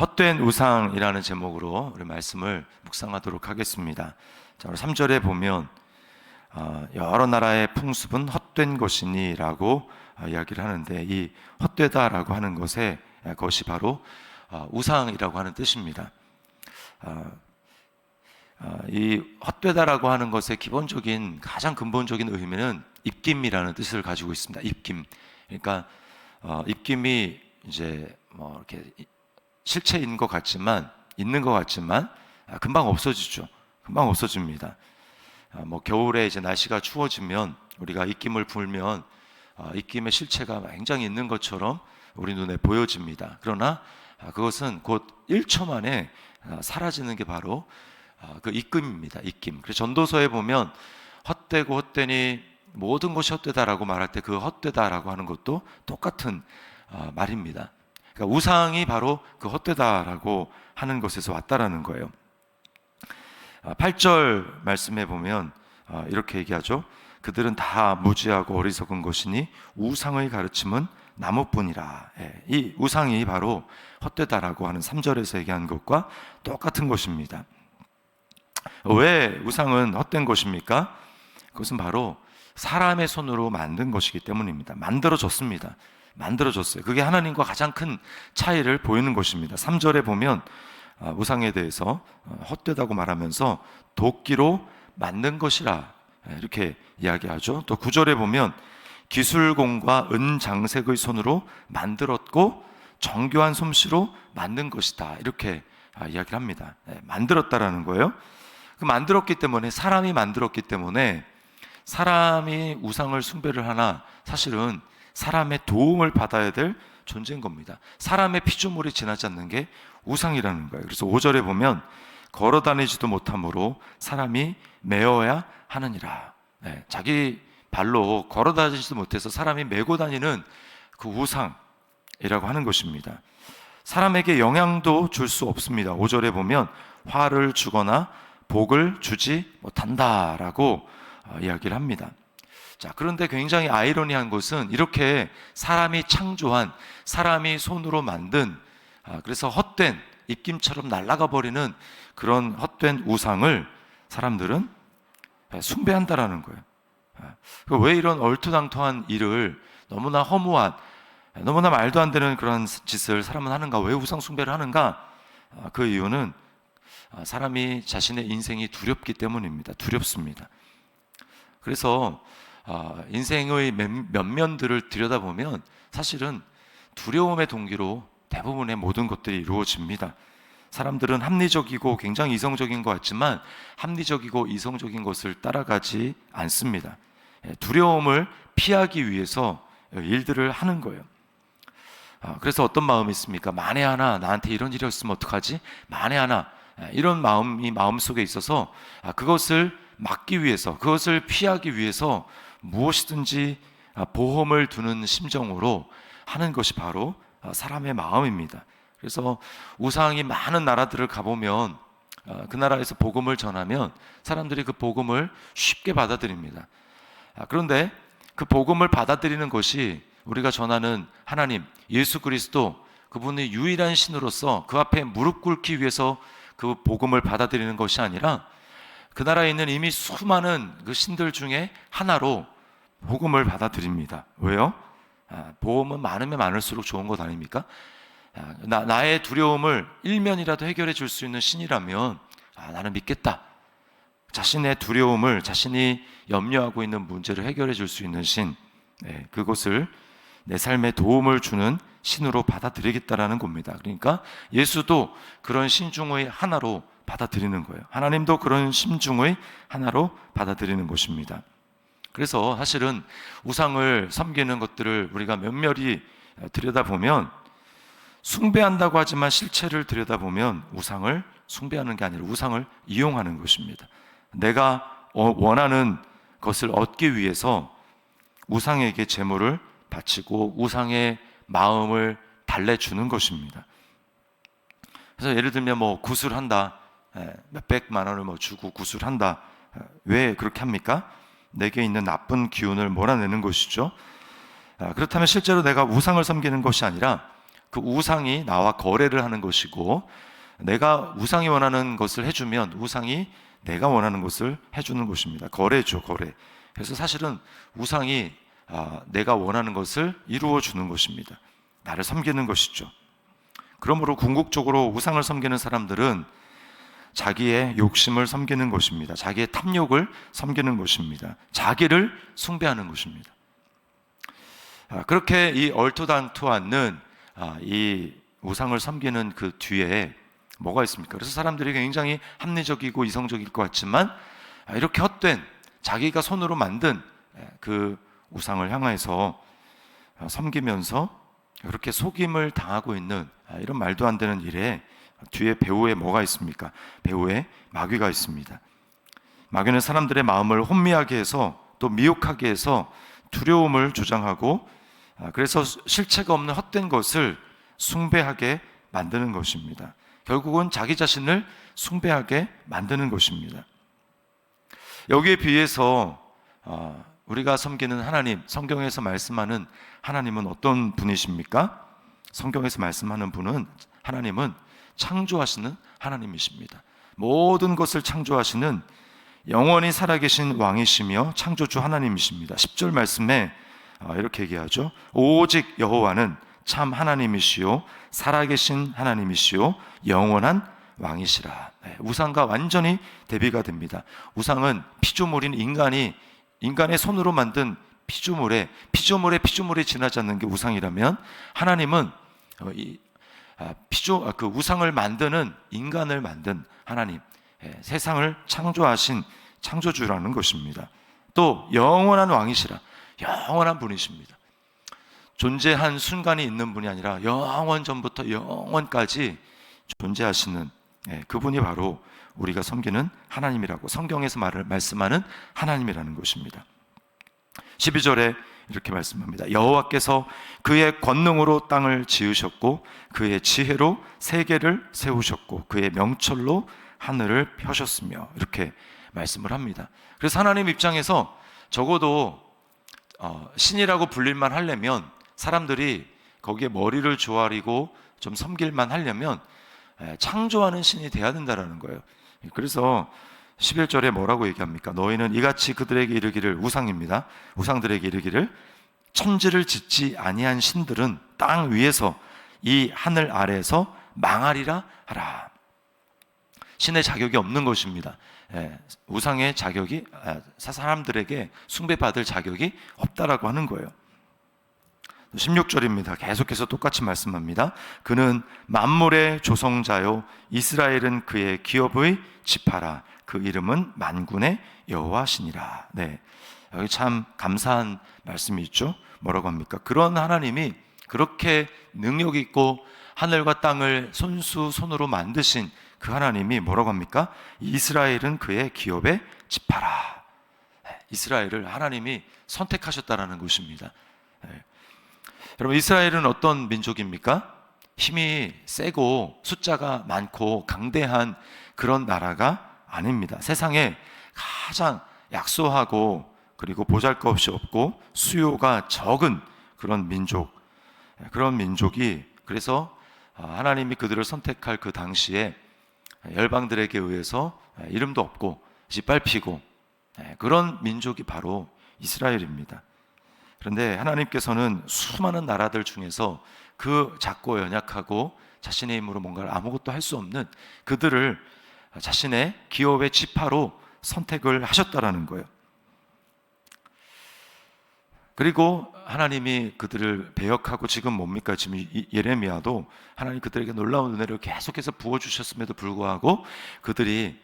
헛된 우상이라는 제목으로 우리 말씀을 묵상하도록 하겠습니다. 자, 우리 3절에 보면 어, 여러 나라의 풍습은 헛된 것이니라고 어, 이야기를 하는데 이 헛되다라고 하는 것에 그것이 바로 어, 우상이라고 하는 뜻입니다. 이 헛되다라고 하는 것의 기본적인 가장 근본적인 의미는 입김이라는 뜻을 가지고 있습니다. 입김. 그러니까 어, 입김이 이제 뭐 이렇게 실체인 것 같지만 있는 것 같지만 아, 금방 없어지죠. 금방 없어집니다. 아, 뭐 겨울에 이제 날씨가 추워지면 우리가 입김을 불면 아, 입김의 실체가 굉장히 있는 것처럼 우리 눈에 보여집니다. 그러나 아, 그것은 곧 1초 만에 아, 사라지는 게 바로 아, 그 입김입니다. 입김. 그래서 전도서에 보면 헛되고 헛되니 모든 것이 헛되다라고 말할 때 그 헛되다라고 하는 것도 똑같은 아, 말입니다. 그러니까 우상이 바로 그 헛되다라고 하는 것에서 왔다라는 거예요. 8절 말씀해 보면 아, 이렇게 얘기하죠. 그들은 다 무지하고 어리석은 것이니 우상의 가르침은 나무뿐이라. 예, 이 우상이 바로 헛되다라고 하는 3절에서 얘기한 것과 똑같은 것입니다. 왜 우상은 헛된 것입니까? 그것은 바로 사람의 손으로 만든 것이기 때문입니다. 만들어졌습니다. 만들어졌어요. 그게 하나님과 가장 큰 차이를 보이는 것입니다. 3절에 보면 아, 우상에 대해서 어, 헛되다고 말하면서 도끼로 만든 것이라 예, 이렇게 이야기하죠. 또 9절에 보면 기술공과 은장색의 손으로 만들었고 정교한 솜씨로 만든 것이다. 이렇게 아, 이야기를 합니다. 예, 만들었다라는 거예요. 그 만들었기 때문에 사람이 만들었기 때문에 사람이 우상을 숭배를 하나 사실은 사람의 도움을 받아야 될 존재인 겁니다. 사람의 피조물이 지나지 않는 게 우상이라는 거예요. 그래서 5절에 보면 걸어 다니지도 못함으로 사람이 메어야 하느니라. 네, 자기 발로 걸어 다니지도 못해서 사람이 메고 다니는 그 우상이라고 하는 것입니다. 사람에게 영향도 줄 수 없습니다. 5절에 보면 화를 주거나 복을 주지 못한다라고 어, 이야기를 합니다. 자, 그런데 굉장히 아이러니한 것은 이렇게 사람이 창조한 사람이 손으로 만든 아, 그래서 헛된 입김처럼 날아가 버리는 그런 헛된 우상을 사람들은 숭배한다라는 거예요. 아, 왜 이런 얼토당토한 일을 너무나 허무한 너무나 말도 안 되는 그런 짓을 사람은 하는가? 왜 우상 숭배를 하는가? 아, 그 이유는 아, 사람이 자신의 인생이 두렵기 때문입니다. 두렵습니다. 그래서 아, 인생의 몇 면들을 들여다보면 사실은 두려움의 동기로 대부분의 모든 것들이 이루어집니다. 사람들은 합리적이고 굉장히 이성적인 것 같지만 합리적이고 이성적인 것을 따라가지 않습니다. 예, 두려움을 피하기 위해서 일들을 하는 거예요. 아, 그래서 어떤 마음이 있습니까? 만에 하나 나한테 이런 일이 있으면 어떡하지? 만에 하나 예, 이런 마음이 마음 속에 있어서 아, 그것을 막기 위해서 그것을 피하기 위해서 무엇이든지 아, 보험을 두는 심정으로 하는 것이 바로 아, 사람의 마음입니다. 그래서 우상이 많은 나라들을 가보면 아, 그 나라에서 복음을 전하면 사람들이 그 복음을 쉽게 받아들입니다. 그런데 그 복음을 받아들이는 것이 우리가 전하는 하나님, 예수 그리스도 그분의 유일한 신으로서 그 앞에 무릎 꿇기 위해서 그 복음을 받아들이는 것이 아니라 그 나라에 있는 이미 수많은 그 신들 중에 하나로 복음을 받아들입니다. 왜요? 아, 보험은 많으면 많을수록 좋은 것 아닙니까? 아, 나, 나의 두려움을 일면이라도 해결해 줄 수 있는 신이라면 아, 나는 믿겠다. 자신의 두려움을 자신이 염려하고 있는 문제를 해결해 줄 수 있는 신, 네, 그것을 내 삶에 도움을 주는 신으로 받아들이겠다라는 겁니다. 그러니까 예수도 그런 신 중의 하나로 받아들이는 거예요. 하나님도 그런 신 중의 하나로 받아들이는 것입니다. 그래서 사실은 우상을 섬기는 것들을 우리가 면밀히 들여다보면 숭배한다고 하지만 실체를 들여다보면 우상을 숭배하는 게 아니라 우상을 이용하는 것입니다. 내가 어, 원하는 것을 얻기 위해서 우상에게 재물을 바치고 우상의 마음을 달래주는 것입니다. 그래서 예를 들면 뭐 구술한다. 예, 몇백만 원을 뭐 주고 구술한다. 예, 왜 그렇게 합니까? 내게 있는 나쁜 기운을 몰아내는 것이죠. 아, 그렇다면 실제로 내가 우상을 섬기는 것이 아니라 그 우상이 나와 거래를 하는 것이고 내가 우상이 원하는 것을 해주면 우상이 내가 원하는 것을 해주는 것입니다. 거래죠, 거래. 그래서 사실은 우상이 아, 내가 원하는 것을 이루어 주는 것입니다. 나를 섬기는 것이죠. 그러므로 궁극적으로 우상을 섬기는 사람들은 자기의 욕심을 섬기는 것입니다. 자기의 탐욕을 섬기는 것입니다. 자기를 숭배하는 것입니다. 아, 그렇게 이 얼토당토하는 아, 이 우상을 섬기는 그 뒤에 뭐가 있습니까? 그래서 사람들이 굉장히 합리적이고 이성적일 것 같지만 아, 이렇게 헛된 자기가 손으로 만든 그 우상을 향해서 섬기면서 그렇게 속임을 당하고 있는 이런 말도 안 되는 일에 뒤에 배후에 뭐가 있습니까? 배후에 마귀가 있습니다. 마귀는 사람들의 마음을 혼미하게 해서 또 미혹하게 해서 두려움을 조장하고 아, 그래서 실체가 없는 헛된 것을 숭배하게 만드는 것입니다. 결국은 자기 자신을 숭배하게 만드는 것입니다. 여기에 비해서 아, 우리가 섬기는 하나님, 성경에서 말씀하는 하나님은 어떤 분이십니까? 성경에서 말씀하는 분은 하나님은 창조하시는 하나님이십니다. 모든 것을 창조하시는 영원히 살아계신 왕이시며 창조주 하나님이십니다. 10절 말씀에 아, 이렇게 얘기하죠. 오직 여호와는 참 하나님이시요 살아계신 하나님이시요 영원한 왕이시라. 네, 우상과 완전히 대비가 됩니다. 우상은 피조물인 인간이 인간의 손으로 만든 피조물에 피조물에 피조물이 지나지 않는 게 우상이라면 하나님은 어, 피조 아, 그 우상을 만드는 인간을 만든 하나님, 예, 세상을 창조하신 창조주라는 것입니다. 또 영원한 왕이시라 영원한 분이십니다. 존재한 순간이 있는 분이 아니라 영원 전부터 영원까지 존재하시는 예, 그분이 바로 우리가 섬기는 하나님이라고 성경에서 말을 말씀하는 하나님이라는 것입니다. 12절에 이렇게 말씀합니다. 여호와께서 그의 권능으로 땅을 지으셨고 그의 지혜로 세계를 세우셨고 그의 명철로 하늘을 펴셨으며 이렇게 말씀을 합니다. 그래서 하나님 입장에서 적어도 어, 신이라고 불릴만 하려면 사람들이 거기에 머리를 조아리고 좀 섬길만 하려면 창조하는 신이 돼야 된다라는 거예요. 그래서 11절에 뭐라고 얘기합니까? 너희는 이같이 그들에게 이르기를 우상입니다. 우상들에게 이르기를 천지를 짓지 아니한 신들은 땅 위에서 이 하늘 아래에서 망하리라 하라. 신의 자격이 없는 것입니다. 예, 우상의 자격이 아, 사람들에게 숭배받을 자격이 없다라고 하는 거예요. 16절입니다. 계속해서 똑같이 말씀합니다. 그는 만물의 조성자요 이스라엘은 그의 기업의 지파라. 그 이름은 만군의 여호와시니라. 네. 여기 참 감사한 말씀이 있죠. 뭐라고 합니까? 그런 하나님이 그렇게 능력 있고 하늘과 땅을 손수 손으로 만드신 그 하나님이 뭐라고 합니까? 이스라엘은 그의 기업에 집하라. 네. 이스라엘을 하나님이 선택하셨다라는 것입니다. 네. 여러분 이스라엘은 어떤 민족입니까? 힘이 세고 숫자가 많고 강대한 그런 나라가 아닙니다. 세상에 가장 약소하고 그리고 보잘것없이 없고 수요가 적은 그런 민족, 그런 민족이 그래서 하나님이 그들을 선택할 그 당시에 열방들에게 의해서 이름도 없고 짓밟히고 그런 민족이 바로 이스라엘입니다. 그런데 하나님께서는 수많은 나라들 중에서 그 작고 연약하고 자신의 힘으로 뭔가를 아무것도 할 수 없는 그들을 자신의 기업의 지파로 선택을 하셨다라는 거예요. 그리고 하나님이 그들을 배역하고 지금 뭡니까? 지금 예레미야도 하나님 그들에게 놀라운 은혜를 계속해서 부어 주셨음에도 불구하고 그들이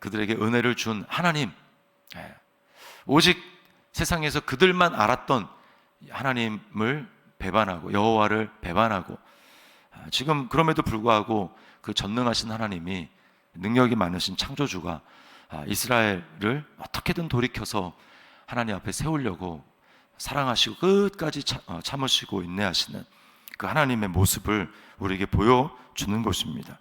그들에게 은혜를 준 하나님 오직 세상에서 그들만 알았던 하나님을 배반하고 여호와를 배반하고 아, 지금 그럼에도 불구하고 그 전능하신 하나님이 능력이 많으신 창조주가 아, 이스라엘을 어떻게든 돌이켜서 하나님 앞에 세우려고 사랑하시고 끝까지 어, 참으시고 인내하시는 그 하나님의 모습을 우리에게 보여주는 것입니다.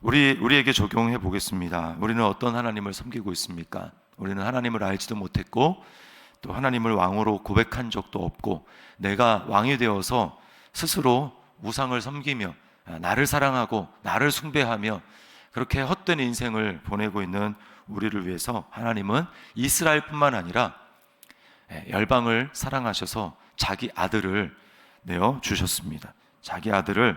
우리 우리에게 적용해 보겠습니다. 우리는 어떤 하나님을 섬기고 있습니까? 우리는 하나님을 알지도 못했고 또 하나님을 왕으로 고백한 적도 없고 내가 왕이 되어서 스스로 우상을 섬기며 아, 나를 사랑하고 나를 숭배하며 그렇게 헛된 인생을 보내고 있는 우리를 위해서 하나님은 이스라엘뿐만 아니라 예, 열방을 사랑하셔서 자기 아들을 내어 주셨습니다. 자기 아들을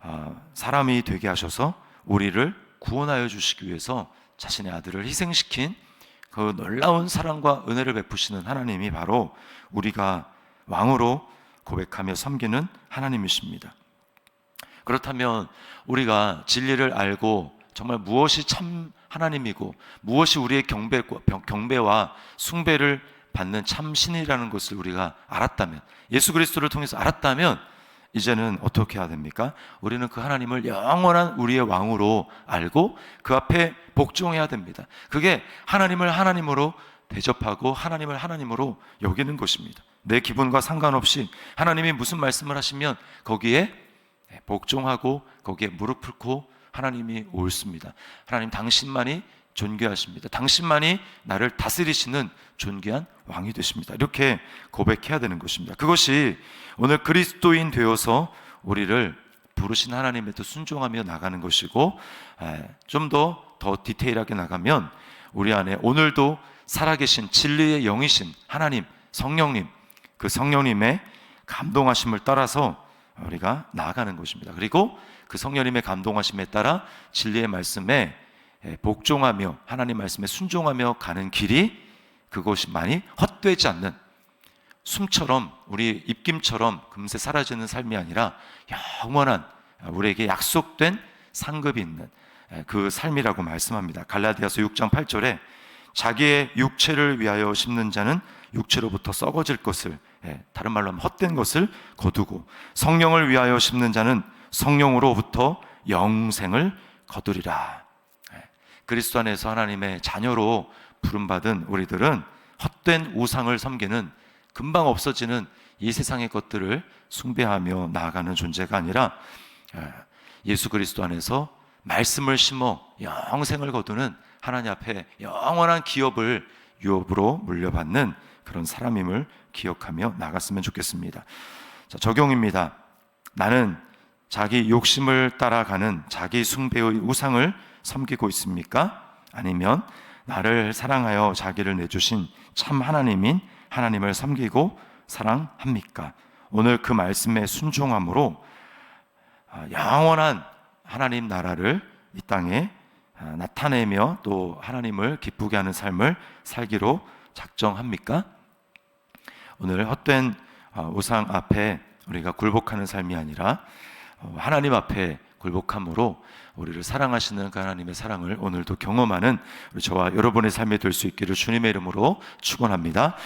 아, 사람이 되게 하셔서 우리를 구원하여 주시기 위해서 자신의 아들을 희생시킨 그 놀라운 사랑과 은혜를 베푸시는 하나님이 바로 우리가 왕으로 고백하며 섬기는 하나님이십니다. 그렇다면 우리가 진리를 알고 정말 무엇이 참 하나님이고 무엇이 우리의 경배, 경배와 숭배를 받는 참 신이라는 것을 우리가 알았다면 예수 그리스도를 통해서 알았다면 이제는 어떻게 해야 됩니까? 우리는 그 하나님을 영원한 우리의 왕으로 알고 그 앞에 복종해야 됩니다. 그게 하나님을 하나님으로 대접하고 하나님을 하나님으로 여기는 것입니다. 내 기분과 상관없이 하나님이 무슨 말씀을 하시면 거기에 복종하고 거기에 무릎 꿇고 하나님이 옳습니다. 하나님 당신만이 존귀하십니다. 당신만이 나를 다스리시는 존귀한 왕이 되십니다. 이렇게 고백해야 되는 것입니다. 그것이 오늘 그리스도인 되어서 우리를 부르신 하나님에 또 순종하며 나가는 것이고 좀 더 더 디테일하게 나가면 우리 안에 오늘도 살아계신 진리의 영이신 하나님 성령님 그 성령님의 감동하심을 따라서 우리가 나아가는 것입니다. 그리고 그 성령님의 감동하심에 따라 진리의 말씀에 복종하며 하나님 말씀에 순종하며 가는 길이 그것이 많이 헛되지 않는 숨처럼 우리 입김처럼 금세 사라지는 삶이 아니라 영원한 우리에게 약속된 상급이 있는 그 삶이라고 말씀합니다. 갈라디아서 6장 8절에 자기의 육체를 위하여 심는 자는 육체로부터 썩어질 것을 다른 말로 하면 헛된 것을 거두고 성령을 위하여 심는 자는 성령으로부터 영생을 거두리라. 그리스도 안에서 하나님의 자녀로 부름받은 우리들은 헛된 우상을 섬기는 금방 없어지는 이 세상의 것들을 숭배하며 나아가는 존재가 아니라 예수 그리스도 안에서 말씀을 심어 영생을 거두는 하나님 앞에 영원한 기업을 유업으로 물려받는 그런 사람임을 기억하며 나갔으면 좋겠습니다. 자, 적용입니다. 나는 자기 욕심을 따라가는 자기 숭배의 우상을 섬기고 있습니까? 아니면 나를 사랑하여 자기를 내주신 참 하나님인 하나님을 섬기고 사랑합니까? 오늘 그 말씀에 순종함으로 아, 영원한 하나님 나라를 이 땅에 아, 나타내며 또 하나님을 기쁘게 하는 삶을 살기로 작정합니까? 오늘 헛된 아, 우상 앞에 우리가 굴복하는 삶이 아니라 어, 하나님 앞에 굴복함으로 우리를 사랑하시는 그 하나님의 사랑을 오늘도 경험하는 저와 여러분의 삶이 될 수 있기를 주님의 이름으로 축원합니다.